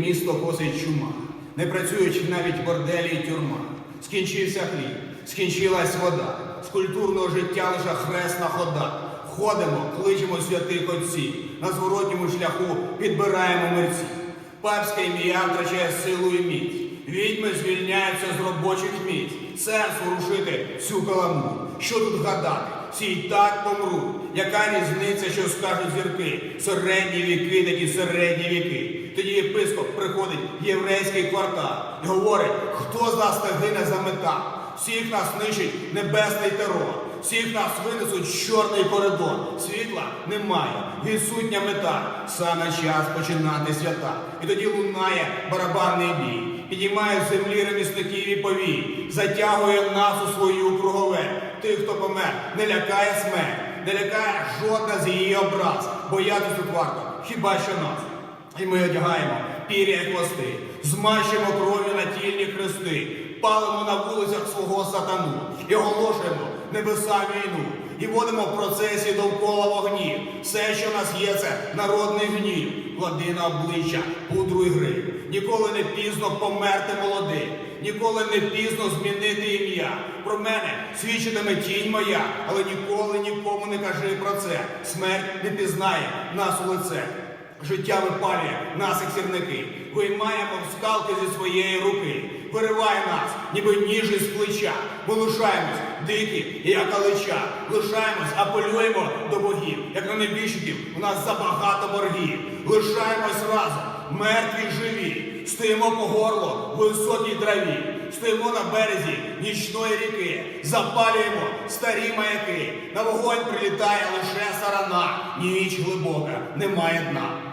місто косить чума, не працюють навіть борделі й тюрма. Скінчився хліб, скінчилась вода, з культурного життя лише хресна хода. Ходимо, кличемо святих отців, на зворотньому шляху підбираємо мерці. Папська ім'я втрачає силу і міць. Відьми звільняються з робочих місць. Сенс ворушити всю каламу. Що тут гадати? Всі й так помруть. Яка різниця, що скажуть зірки? Середні віки, такі середні віки. Тоді єпископ приходить в єврейський квартал і говорить, хто з нас та гине за мета. Всіх нас нищить небесний терор. Всіх нас винесуть в чорний коридор. Світла немає, відсутня мета. Саме час починати свята. І тоді лунає барабанний бій. Підіймає з землі ремісників і повій, затягує нас у свою кругове. Тих, хто помер, не лякає смерть, не лякає жодна з її образ. Боятись тут варто, хіба що нас. І ми одягаємо пір'я й хвости, змащуємо кров'ю на тільні хрести, палимо на вулицях сатану і оголошуємо небеса війну. І водимо в процесі довкола вогнів. Все, що в нас є, це народний гнів. Клади на обличчя пудру і гри. Ніколи не пізно померти молодим. Ніколи не пізно змінити ім'я. Про мене свідчитиме тінь моя, але ніколи нікому не кажи про це. Смерть не пізнає нас у лице. Життя випалює нас, як сірники, виймаємо скалки зі своєї руки, вириває нас, ніби ніж із плеча. Ми лишаємось дикі, як алича, лишаємось, апелюємо до богів, як на небіжчиків, у нас забагато боргів. Лишаємось разом, мертві живі, стоїмо по горло в високій траві, стоїмо на березі нічної ріки, запалюємо старі маяки. На вогонь прилітає лише сарана, ніч глибока, немає дна.